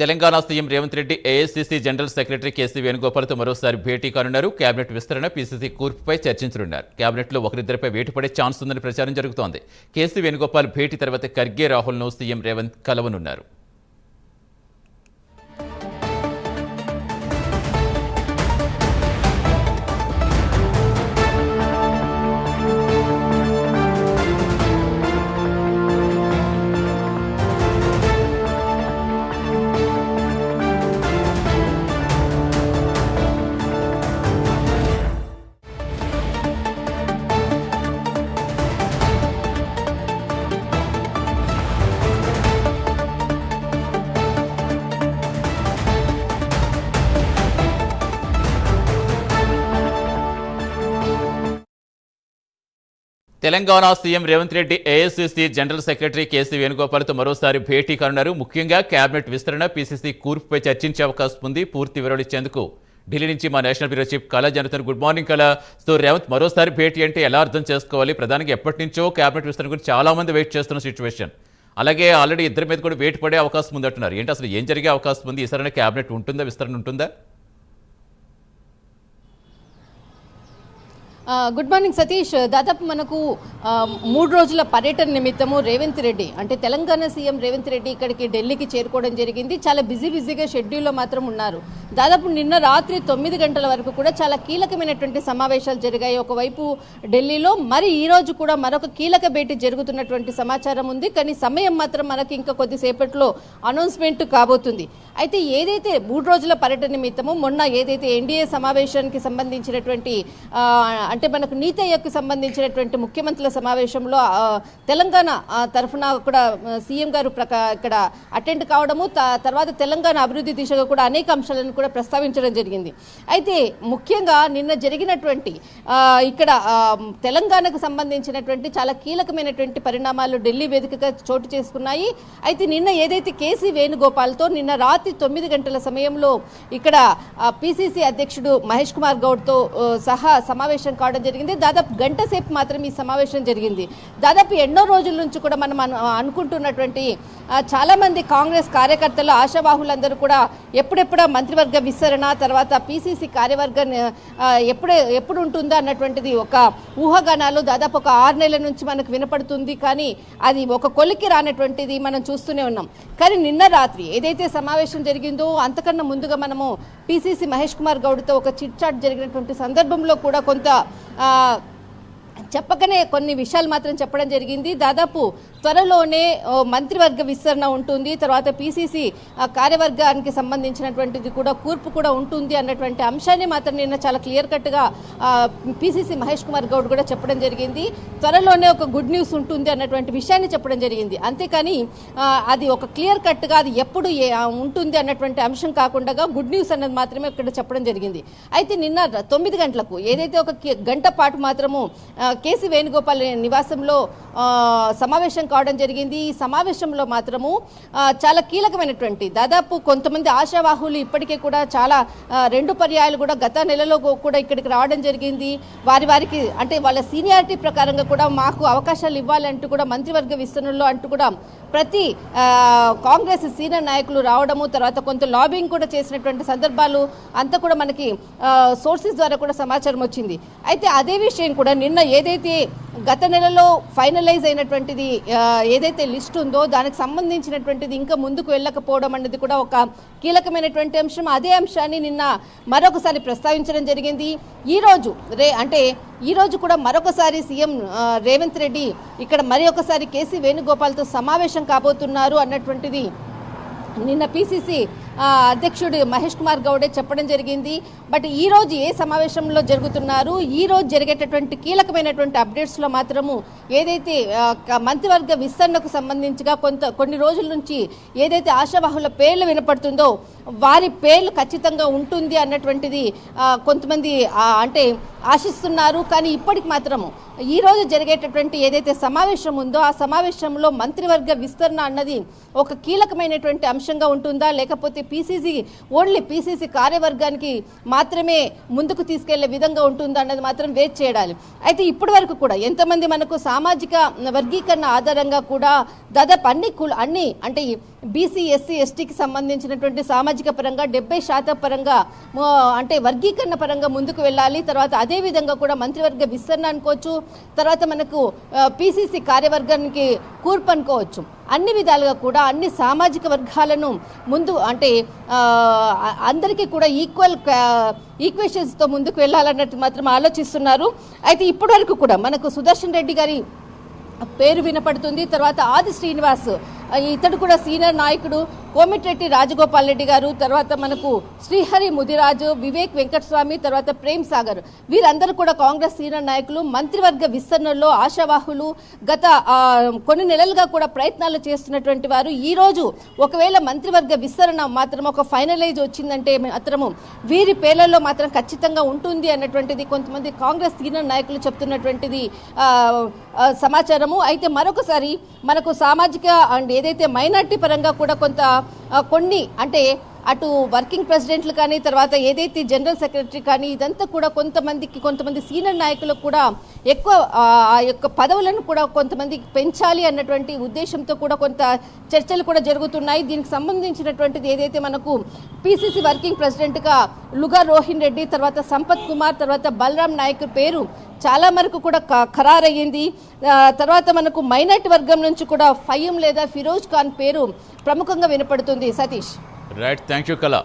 Telangana CM Revanth Reddy AICC general secretary KC వేణుగోపాల్తో మరోసారి భేటీ కానున్నారు. కేబినెట్ విస్తరణ పీసీసీ కూర్పుపై చర్చించనున్నారు. కేబినెట్లో ఒకరిద్దరిపై వేటుపడే ఛాన్స్ ఉందని ప్రచారం జరుగుతోంది. కేసీ వేణుగోపాల్ భేటీ తర్వాత ఖర్గే రాహుల్ను CM Revanth కలవనున్నారు. Telangana CM Revanth Reddy AICC general secretary KC వేణుగోపాల్తో మరోసారి భేటీ కానున్నారు. ముఖ్యంగా కేబినెట్ విస్తరణ పీసీసీ కూర్పుపై చర్చించే అవకాశం ఉంది. పూర్తి వివరాలు ఇచ్చేందుకు ఢిల్లీ నుంచి మా నేషనల్ బ్యూరో చీఫ్ కళా జరుగుతున్న good morning Kala. So Revanth మరోసారి భేటీ అంటే ఎలా అర్థం చేసుకోవాలి? ప్రధానంగా ఎప్పటి నుంచో కేబినెట్ విస్తరణ గురించి చాలా మంది వెయిట్ చేస్తున్న సిచ్యువేషన్. అలాగే ఆల్రెడీ ఇద్దరి మీద కూడా వెయిట్ పడే అవకాశం ఉంది అంటున్నారు. ఏంటి అసలు ఏం జరిగే అవకాశం ఉంది? ఈసారి కేబినెట్ ఉంటుందా? విస్తరణ ఉంటుందా? Good morning Satish. దాదాపు మనకు మూడు రోజుల పర్యటన నిమిత్తము రేవంత్ రెడ్డి అంటే తెలంగాణ సీఎం రేవంత్ రెడ్డి ఇక్కడికి ఢిల్లీకి చేరుకోవడం జరిగింది. చాలా బిజీ బిజీగా షెడ్యూల్లో మాత్రం ఉన్నారు. దాదాపు నిన్న రాత్రి తొమ్మిది గంటల వరకు కూడా చాలా కీలకమైనటువంటి సమావేశాలు జరిగాయి. ఒకవైపు ఢిల్లీలో మరి ఈ రోజు కూడా మరొక కీలక భేటీ జరుగుతున్నటువంటి సమాచారం ఉంది. కానీ సమయం మాత్రం మనకి ఇంకా కొద్దిసేపట్లో అనౌన్స్మెంట్ కాబోతుంది. అయితే ఏదైతే మూడు రోజుల పర్యటన నిమిత్తము మొన్న ఏదైతే ఎన్డీఏ సమావేశానికి సంబంధించినటువంటి అంటే మనకు నీతి ఆయోగ్కి సంబంధించినటువంటి ముఖ్యమంత్రుల సమావేశంలో తెలంగాణ తరఫున కూడా సీఎం గారు ప్రక ఇక్కడ అటెండ్ కావడము త- తర్వాత తెలంగాణ అభివృద్ధి దిశగా కూడా అనేక అంశాలను కూడా ప్రస్తావించడం జరిగింది. అయితే ముఖ్యంగా నిన్న జరిగినటువంటి ఇక్కడ తెలంగాణకు సంబంధించినటువంటి చాలా కీలకమైనటువంటి పరిణామాలు ఢిల్లీ వేదికగా చోటు చేసుకున్నాయి. అయితే నిన్న ఏదైతే కేసీ వేణుగోపాల్తో నిన్న రాత్రి తొమ్మిది గంటల సమయంలో ఇక్కడ పిసిసి అధ్యక్షుడు మహేష్ కుమార్ గౌడ్తో సహా సమావేశం కావడం జరిగింది. దాదాపు గంట సేపు మాత్రం ఈ సమావేశం జరిగింది. దాదాపు ఎన్నో రోజుల నుంచి కూడా మనం అనుకుంటున్నటువంటి చాలామంది కాంగ్రెస్ కార్యకర్తలు ఆశావాహులందరూ కూడా ఎప్పుడెప్పుడా మంత్రివర్గ విస్తరణ తర్వాత పీసీసీ కార్యవర్గ ఎప్పుడే ఎప్పుడు ఉంటుందా అన్నటువంటిది ఒక ఊహాగానాలు దాదాపు ఒక ఆరు నెలల నుంచి మనకు వినపడుతుంది. కానీ అది ఒక కొలికి రానటువంటిది మనం చూస్తూనే ఉన్నాం. కానీ నిన్న రాత్రి ఏదైతే సమావేశం జరిగిందో అంతకన్నా ముందుగా మనము పిసిసి మహేష్ కుమార్ గౌడ్తో ఒక చిట్ చాట్ జరిగినటువంటి సందర్భంలో కూడా కొంత చెప్పకనే కొన్ని విషయాలు మాత్రం చెప్పడం జరిగింది. దాదాపు త్వరలోనే మంత్రివర్గ విస్తరణ ఉంటుంది. తర్వాత పీసీసీ కార్యవర్గానికి సంబంధించినటువంటిది కూడా కూర్పు కూడా ఉంటుంది అన్నటువంటి అంశాన్ని మాత్రం నిన్న చాలా క్లియర్ కట్గా పీసీసీ మహేష్ కుమార్ గౌడ్ కూడా చెప్పడం జరిగింది. త్వరలోనే ఒక గుడ్ న్యూస్ ఉంటుంది అన్నటువంటి విషయాన్ని చెప్పడం జరిగింది. అంతేకాని అది ఒక క్లియర్ కట్గా అది ఎప్పుడు ఉంటుంది అన్నటువంటి అంశం కాకుండా గుడ్ న్యూస్ అన్నది మాత్రమే ఇక్కడ చెప్పడం జరిగింది. అయితే నిన్న తొమ్మిది గంటలకు ఏదైతే ఒక గంట పాటు మాత్రము కేసీ వేణుగోపాల్ నివాసంలో సమావేశం కావడం జరిగింది. ఈ సమావేశంలో మాత్రము చాలా కీలకమైనటువంటి దాదాపు కొంతమంది ఆశావాహులు ఇప్పటికే కూడా చాలా రెండు పర్యాయాలు కూడా గత నెలలో కూడా ఇక్కడికి రావడం జరిగింది. వారి వారికి అంటే వాళ్ళ సీనియారిటీ ప్రకారంగా కూడా మాకు అవకాశాలు ఇవ్వాలంటూ కూడా మంత్రివర్గ విస్తరణలో అంటూ కూడా ప్రతి కాంగ్రెస్ సీనియర్ నాయకులు రావడము తర్వాత కొంత లాబింగ్ కూడా చేసినటువంటి సందర్భాలు అంతా కూడా మనకి సోర్సెస్ ద్వారా కూడా సమాచారం వచ్చింది. అయితే అదే విషయం కూడా నిన్న ఏదైతే గత నెలలో ఫైనలైజ్ అయినటువంటిది ఏదైతే లిస్ట్ ఉందో దానికి సంబంధించినటువంటిది ఇంకా ముందుకు వెళ్ళకపోవడం అనేది కూడా ఒక కీలకమైనటువంటి అంశం. అదే అంశాన్ని నిన్న మరొకసారి ప్రస్తావించడం జరిగింది. ఈరోజు రే అంటే ఈరోజు కూడా మరొకసారి సీఎం రేవంత్ రెడ్డి ఇక్కడ మరి ఒకసారి కేసీ వేణుగోపాల్తో సమావేశం కాబోతున్నారు అన్నటువంటిది నిన్న పిసిసి అధ్యక్షుడు మహేష్ కుమార్ గౌడే చెప్పడం జరిగింది. బట్ ఈరోజు ఏ సమావేశంలో జరుగుతున్నారు? ఈ రోజు జరిగేటటువంటి కీలకమైనటువంటి అప్డేట్స్లో మాత్రము ఏదైతే మంత్రివర్గ విస్తరణకు సంబంధించిగా కొంత కొన్ని రోజుల నుంచి ఏదైతే ఆశావాహుల పేర్లు వినపడుతుందో వారి పేర్లు ఖచ్చితంగా ఉంటుంది అన్నటువంటిది కొంతమంది అంటే ఆశిస్తున్నారు. కానీ ఇప్పటికి మాత్రము ఈ రోజు జరిగేటటువంటి ఏదైతే సమావేశం ఉందో ఆ సమావేశంలో మంత్రివర్గ విస్తరణ అన్నది ఒక కీలకమైనటువంటి అంశంగా ఉంటుందా? లేకపోతే పీసీసీ ఓన్లీ పీసీసీ కార్యవర్గానికి మాత్రమే ముందుకు తీసుకెళ్ళే విధంగా ఉంటుందా అన్నది మాత్రం వేచి చేయాలి. అయితే ఇప్పటి వరకు కూడా ఎంతమంది మనకు సామాజిక వర్గీకరణ ఆధారంగా కూడా దాదాపు అన్ని కుల అన్ని అంటే బీసీ ఎస్సీ ఎస్టీకి సంబంధించినటువంటి సామాజిక పరంగా డెబ్బై శాతం పరంగా అంటే వర్గీకరణ పరంగా ముందుకు వెళ్ళాలి. తర్వాత అదే విధంగా కూడా మంత్రివర్గ విస్తరణ అనుకోవచ్చు. తర్వాత మనకు పీసీసీ కార్యవర్గానికి కూర్పు అనుకోవచ్చు. అన్ని విధాలుగా కూడా అన్ని సామాజిక వర్గాలను ముందు అంటే అందరికీ కూడా ఈక్వల్ ఈక్వేషన్స్తో ముందుకు వెళ్ళాలన్నట్టు మాత్రం ఆలోచిస్తున్నారు. అయితే ఇప్పటివరకు కూడా మనకు సుదర్శన్ రెడ్డి గారి పేరు వినపడుతుంది. తర్వాత ఆది శ్రీనివాస్ ఇతడు కూడా సీనియర్ నాయకుడు కోమిటిరెడ్డి రాజగోపాల్ రెడ్డి గారు తర్వాత మనకు శ్రీహరి ముదిరాజు వివేక్ వెంకటస్వామి తర్వాత ప్రేమ్ సాగర్. వీరందరూ కూడా కాంగ్రెస్ సీనియర్ నాయకులు మంత్రివర్గ విస్తరణలో ఆశావాహులు. గత కొన్ని నెలలుగా కూడా ప్రయత్నాలు చేస్తున్నటువంటి వారు. ఈరోజు ఒకవేళ మంత్రివర్గ విస్తరణ మాత్రం ఒక ఫైనలైజ్ వచ్చిందంటే మాత్రము వీరి పేర్లలో మాత్రం ఖచ్చితంగా ఉంటుంది అన్నటువంటిది కొంతమంది కాంగ్రెస్ సీనియర్ నాయకులు చెప్తున్నటువంటిది సమాచారము. అయితే మరొకసారి మనకు సామాజిక అండ్ ఏదైతే మైనార్టీ పరంగా కూడా కొంత కొన్ని అంటే అటు వర్కింగ్ ప్రెసిడెంట్లు కానీ తర్వాత ఏదైతే జనరల్ సెక్రటరీ కానీ ఇదంతా కూడా కొంతమందికి కొంతమంది సీనియర్ నాయకులకు కూడా ఎక్కువ ఆ ఆ యొక్క పదవులను కూడా కొంతమందికి పెంచాలి అన్నటువంటి ఉద్దేశంతో కూడా కొంత చర్చలు కూడా జరుగుతున్నాయి. దీనికి సంబంధించినటువంటిది ఏదైతే మనకు పిసిసి వర్కింగ్ ప్రెసిడెంట్గా లుగా రోహిన్ రెడ్డి తర్వాత సంపత్ కుమార్ తర్వాత బలరాం నాయక్ పేరు చాలా వరకు కూడా ఖరారయ్యింది. తర్వాత మనకు మైనార్టీ వర్గం నుంచి కూడా ఫయ్యం లేదా ఫిరోజ్ ఖాన్ పేరు ప్రముఖంగా వినపడుతుంది. సతీష్. రైట్ థ్యాంక్ యూ కళ.